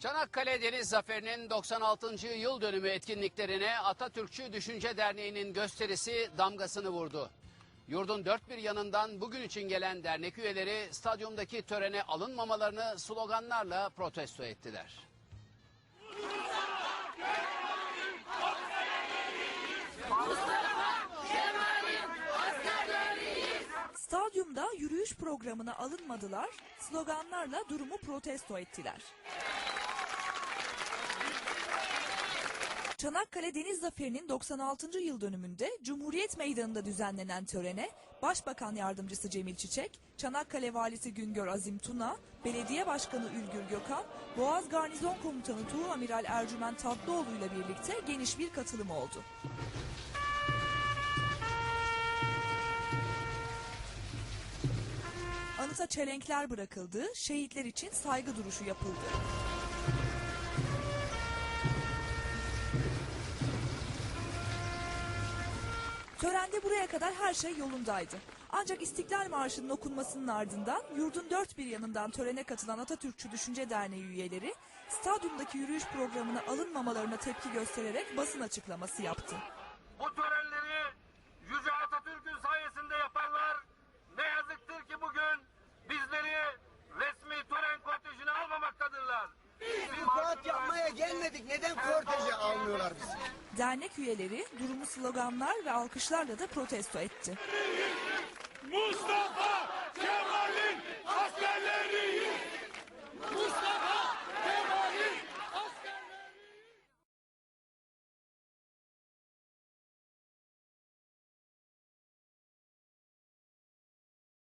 Çanakkale Deniz Zaferi'nin 96. yıl dönümü etkinliklerine Atatürkçü Düşünce Derneği'nin gösterisi damgasını vurdu. Yurdun dört bir yanından bugün için gelen dernek üyeleri stadyumdaki törene alınmamalarını sloganlarla protesto ettiler. Stadyumda yürüyüş programına alınmadılar, sloganlarla durumu protesto ettiler. Çanakkale Deniz Zaferi'nin 96. yıl dönümünde Cumhuriyet Meydanı'nda düzenlenen törene Başbakan Yardımcısı Cemil Çiçek, Çanakkale Valisi Güngör Azim Tuna, Belediye Başkanı Ülgür Gökhan, Boğaz Garnizon Komutanı Tuğ Amiral Ercüment Tatlıoğlu ile birlikte geniş bir katılım oldu. Anıta çelenkler bırakıldı, şehitler için saygı duruşu yapıldı. Törende buraya kadar her şey yolundaydı. Ancak İstiklal Marşı'nın okunmasının ardından yurdun dört bir yanından törene katılan Atatürkçü Düşünce Derneği üyeleri stadyumdaki yürüyüş programına alınmamalarına tepki göstererek basın açıklaması yaptı. Dernek üyeleri durumu sloganlar ve alkışlarla da protesto etti. Mustafa